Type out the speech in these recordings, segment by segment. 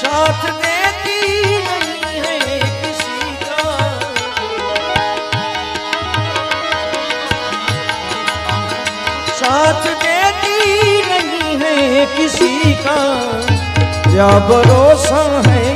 साथ देती नहीं है किसी का साथ देती नहीं है किसी का क्या भरोसा है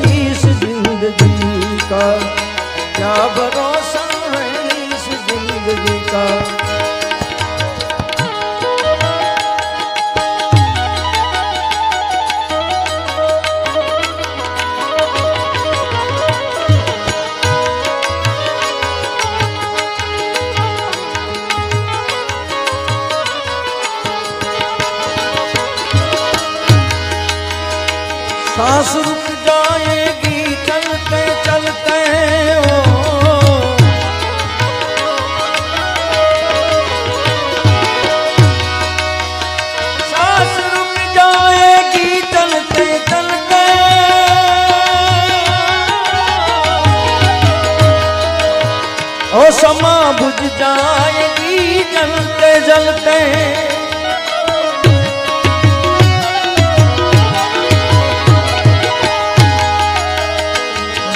सांस रुक जाएगी चलते चलते ओ सांस रुक जाएगी चलते चलते ओ समा बुझ जाएगी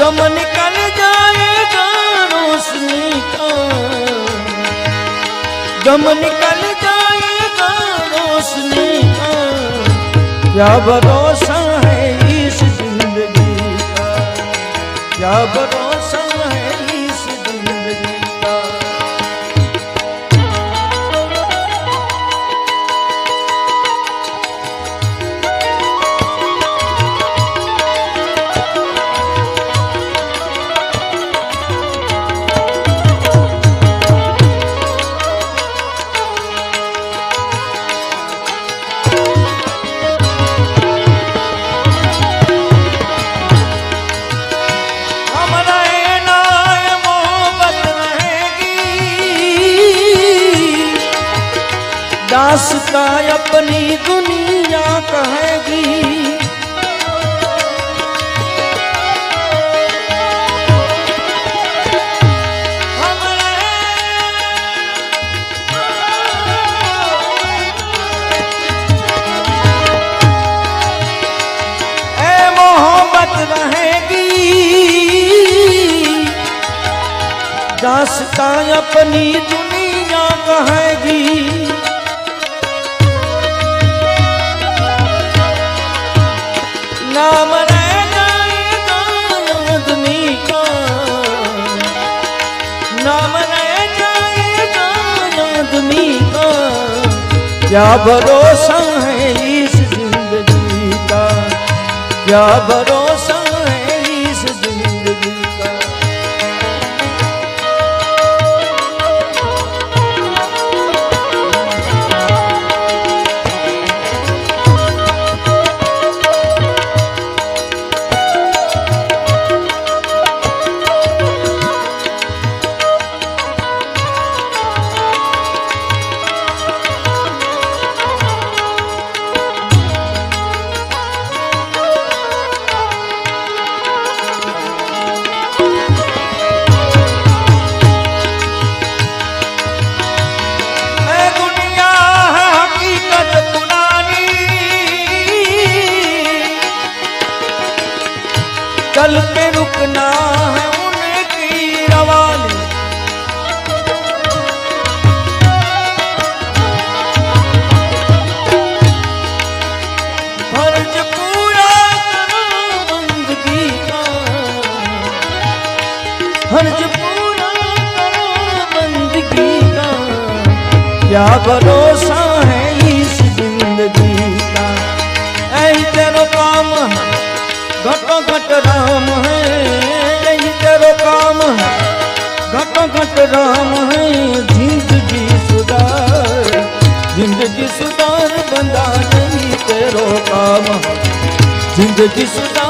दम निकल जाएगा रोशनी का दम निकल जाएगा रोशनी का क्या भरोसा है इस जिंदगी का क्या भरोसा दासता अपनी दुनिया कहेगी। दासता अपनी दुनिया कहेगी। क्या भरोसा है इस जिंदगी का क्या भरोसा चल के रुकना है उनकी रवानी फर्ज पूरा करो बंदगी का फर्ज पूरा करो बंदगी का क्या भरोसा है इस जिंदगी का यही तेरो काम है घटो घट राम है यही तेरो काम है घटो घट राम है जिंदगी सुधार जिंदगी सुधार बंदा नहीं तेरो काम है जिंदगी सुधार